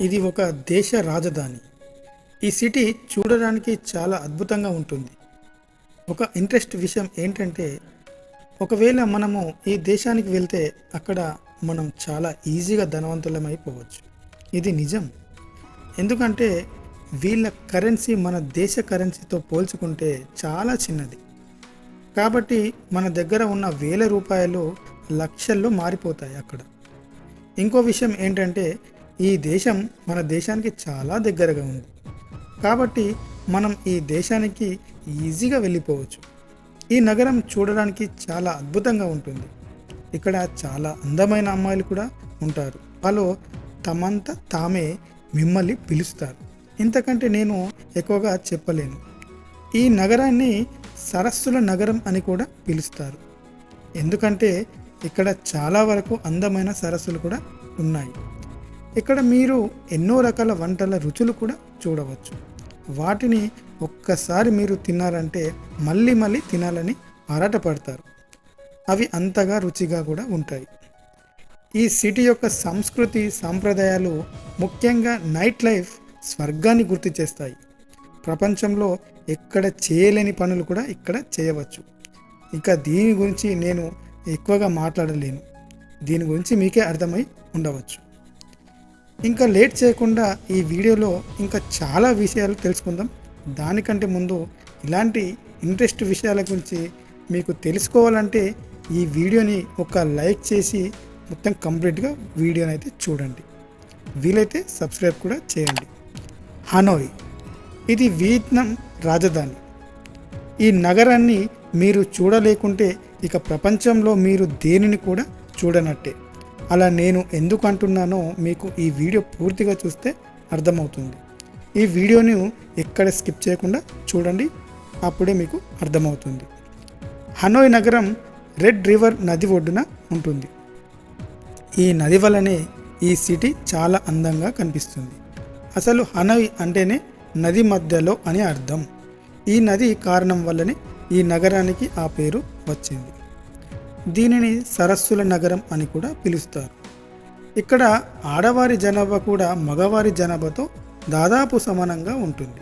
ఇది ఒక దేశ రాజధాని. ఈ సిటీ చూడడానికి చాలా అద్భుతంగా ఉంటుంది. ఒక ఇంట్రెస్ట్ విషయం ఏంటంటే ఒకవేళ మనము ఈ దేశానికి వెళ్తే అక్కడ మనం చాలా ఈజీగా ధనవంతులమైపోవచ్చు. ఇది నిజం. ఎందుకంటే వీళ్ళ కరెన్సీ మన దేశ కరెన్సీతో పోల్చుకుంటే చాలా చిన్నది. కాబట్టి మన దగ్గర ఉన్న వేల రూపాయలు లక్షల్లో మారిపోతాయి అక్కడ. ఇంకో విషయం ఏంటంటే ఈ దేశం మన దేశానికి చాలా దగ్గరగా ఉంది. కాబట్టి మనం ఈ దేశానికి ఈజీగా వెళ్ళిపోవచ్చు. ఈ నగరం చూడడానికి చాలా అద్భుతంగా ఉంటుంది. ఇక్కడ చాలా అందమైన అమ్మాయిలు కూడా ఉంటారు. వాళ్ళు తమంత తామే మిమ్మల్ని పిలుస్తారు. ఇంతకంటే నేను ఎక్కువగా చెప్పలేను. ఈ నగరాన్ని సరస్సుల నగరం అని కూడా పిలుస్తారు. ఎందుకంటే ఇక్కడ చాలా వరకు అందమైన సరస్సులు కూడా ఉన్నాయి. ఇక్కడ మీరు ఎన్నో రకాల వంటల రుచులు కూడా చూడవచ్చు. వాటిని ఒక్కసారి మీరు తిన్నారంటే మళ్ళీ మళ్ళీ తినాలని ఆరాటపడతారు. అవి అంతగా రుచిగా కూడా ఉంటాయి. ఈ సిటీ యొక్క సంస్కృతి సాంప్రదాయాలు ముఖ్యంగా నైట్ లైఫ్ స్వర్గాన్ని గుర్తు చేస్తాయి. ప్రపంచంలో ఎక్కడ చేయలేని పనులు కూడా ఇక్కడ చేయవచ్చు. ఇంకా దీని గురించి నేను ఎక్కువగా మాట్లాడలేను. దీని గురించి మీకే అర్థమై ఉండవచ్చు. ఇంకా లేట్ చేయకుండా ఈ వీడియోలో ఇంకా చాలా విషయాలు తెలుసుకుందాం. దానికంటే ముందు ఇలాంటి ఇంట్రెస్ట్ విషయాల గురించి మీకు తెలుసుకోవాలంటే ఈ వీడియోని ఒక లైక్ చేసి మొత్తం కంప్లీట్గా వీడియోని అయితే చూడండి. వీలైతే సబ్స్క్రైబ్ కూడా చేయండి. హనోయ్ ఇది వియత్నాం రాజధాని. ఈ నగరాన్ని మీరు చూడలేకుంటే ఇక ప్రపంచంలో మీరు దేనిని కూడా చూడనట్టే. అలా నేను ఎందుకు అంటున్నానో మీకు ఈ వీడియో పూర్తిగా చూస్తే అర్థమవుతుంది. ఈ వీడియోను ఎక్కడ స్కిప్ చేయకుండా చూడండి అప్పుడే మీకు అర్థమవుతుంది. హనోయ్ నగరం రెడ్ రివర్ నది ఒడ్డున ఉంటుంది. ఈ నది వల్లనే ఈ సిటీ చాలా అందంగా కనిపిస్తుంది. అసలు హనోయ్ అంటేనే నది మధ్యలో అని అర్థం. ఈ నది కారణం వల్లనే ఈ నగరానికి ఆ పేరు వచ్చింది. దీనిని సరస్సుల నగరం అని కూడా పిలుస్తారు. ఇక్కడ ఆడవారి జనాభా కూడా మగవారి జనాభాతో దాదాపు సమానంగా ఉంటుంది.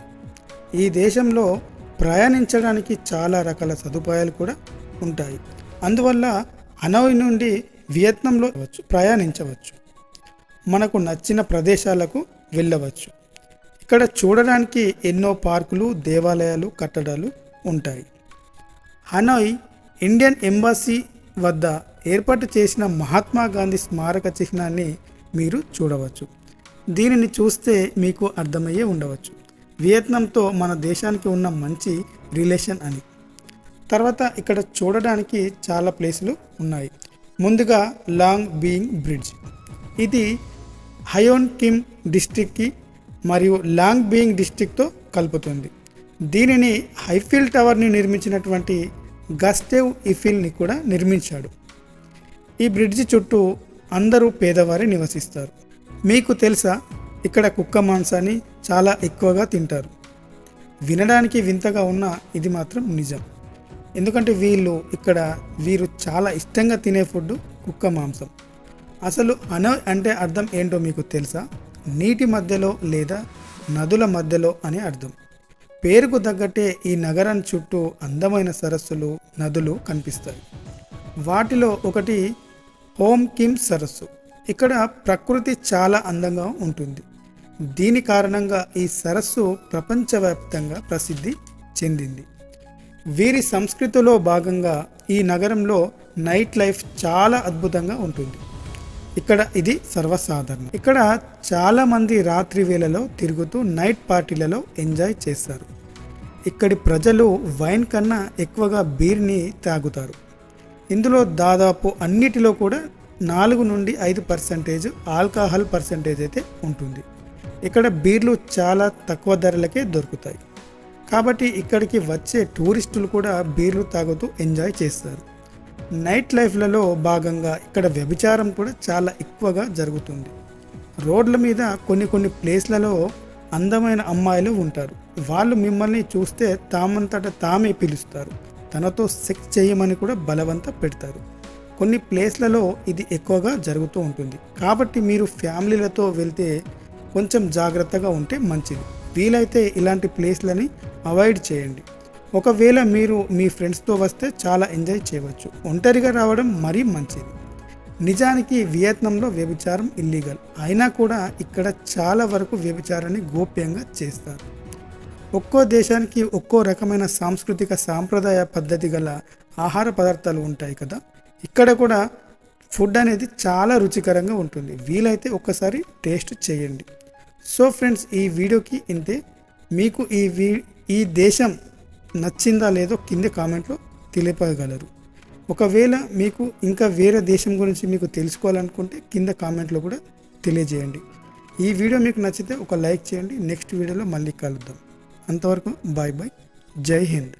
ఈ దేశంలో ప్రయాణించడానికి చాలా రకాల సదుపాయాలు కూడా ఉంటాయి. అందువల్ల హనోయ్ నుండి వియత్నంలో వచ్చు ప్రయాణించవచ్చు. మనకు నచ్చిన ప్రదేశాలకు వెళ్ళవచ్చు. ఇక్కడ చూడడానికి ఎన్నో పార్కులు దేవాలయాలు కట్టడాలు ఉంటాయి. హనోయ్ ఇండియన్ ఎంబాసీ వద్ద ఏర్పాటు చేసిన మహాత్మా గాంధీ స్మారక చిహ్నాన్ని మీరు చూడవచ్చు. దీనిని చూస్తే మీకు అర్థమయ్యే ఉండవచ్చు. వియత్నాంతో మన దేశానికి ఉన్న మంచి రిలేషన్ అని. తర్వాత ఇక్కడ చూడడానికి చాలా ప్లేసులు ఉన్నాయి. ముందుగా లాంగ్ బీయింగ్ బ్రిడ్జ్. ఇది హయోన్ కిమ్ డిస్టిక్కి మరియు లాంగ్ బీయింగ్ డిస్టిక్తో కలుపుతుంది. దీనిని హైఫీల్ టవర్ని నిర్మించినటువంటి గస్టేవ్ ఇఫిల్ని కూడా నిర్మించాడు. ఈ బ్రిడ్జి చుట్టూ అందరూ పేదవారే నివసిస్తారు. మీకు తెలుసా ఇక్కడ కుక్క మాంసాన్ని చాలా ఎక్కువగా తింటారు. వినడానికి వింతగా ఉన్న ఇది మాత్రం నిజం. ఎందుకంటే వీళ్ళు ఇక్కడ వీరు చాలా ఇష్టంగా తినే ఫుడ్ కుక్క మాంసం. అసలు అన అంటే అర్థం ఏంటో మీకు తెలుసా? నీటి మధ్యలో లేదా నదుల మధ్యలో అని అర్థం. పేరుకు తగ్గట్టే ఈ నగరం చుట్టూ అందమైన సరస్సులు నదులు కనిపిస్తాయి. వాటిలో ఒకటి హోమ్ కిమ్ సరస్సు. ఇక్కడ ప్రకృతి చాలా అందంగా ఉంటుంది. దీని కారణంగా ఈ సరస్సు ప్రపంచవ్యాప్తంగా ప్రసిద్ధి చెందింది. వీరి సంస్కృతిలో భాగంగా ఈ నగరంలో నైట్ లైఫ్ చాలా అద్భుతంగా ఉంటుంది. ఇక్కడ ఇది సర్వసాధారణం. ఇక్కడ చాలా మంది రాత్రి వేళలో తిరుగుతూ నైట్ పార్టీలలో ఎంజాయ్ చేస్తారు. ఇక్కడి ప్రజలు వైన్ కన్నా ఎక్కువగా బీర్ని తాగుతారు. ఇందులో దాదాపు అన్నిటిలో కూడా నాలుగు నుండి ఐదు పర్సెంటేజ్ ఆల్కహాల్ పర్సెంటేజ్ అయితే ఉంటుంది. ఇక్కడ బీర్లు చాలా తక్కువ ధరలకే దొరుకుతాయి. కాబట్టి ఇక్కడికి వచ్చే టూరిస్టులు కూడా బీర్లు తాగుతూ ఎంజాయ్ చేస్తారు. నైట్ లైఫ్లలో భాగంగా ఇక్కడ వ్యభిచారం కూడా చాలా ఎక్కువగా జరుగుతుంది. రోడ్ల మీద కొన్ని కొన్ని ప్లేస్లలో అందమైన అమ్మాయిలు ఉంటారు. వాళ్ళు మిమ్మల్ని చూస్తే తామంతట తామే పిలుస్తారు. తనతో సెక్స్ చేయమని కూడా బలవంత పెడతారు. కొన్ని ప్లేస్లలో ఇది ఎక్కువగా జరుగుతూ ఉంటుంది. కాబట్టి మీరు ఫ్యామిలీలతో వెళ్తే కొంచెం జాగ్రత్తగా ఉంటే మంచిది. వీలైతే ఇలాంటి ప్లేస్లని అవాయిడ్ చేయండి. ఒకవేళ మీరు మీ ఫ్రెండ్స్తో వస్తే చాలా ఎంజాయ్ చేయవచ్చు. ఒంటరిగా రావడం మరీ మంచిది. నిజానికి వియత్నంలో వ్యభిచారం ఇల్లీగల్. అయినా కూడా ఇక్కడ చాలా వరకు వ్యభిచారాన్ని గోప్యంగా చేస్తారు. ఒక్కో దేశానికి ఒక్కో రకమైన సాంస్కృతిక సాంప్రదాయ పద్ధతి గల ఆహార పదార్థాలు ఉంటాయి కదా. ఇక్కడ కూడా ఫుడ్ అనేది చాలా రుచికరంగా ఉంటుంది. వీలైతే ఒక్కసారి టేస్ట్ చేయండి. సో ఫ్రెండ్స్ ఈ వీడియోకి ఇంతే. మీకు ఈ వీ ఈ దేశం నచ్చిందా లేదో కింద కామెంట్లో తెలియపగలరు ఒకవేళ మీకు ఇంకా వేరే దేశం గురించి మీకు తెలుసుకోవాలనుకుంటే కింద కామెంట్లో కూడా తెలియజేయండి. ఈ వీడియో మీకు నచ్చితే ఒక లైక్ చేయండి. నెక్స్ట్ వీడియోలో మళ్ళీ కలుద్దాం. అంతవరకు బాయ్ బాయ్. జై హింద్.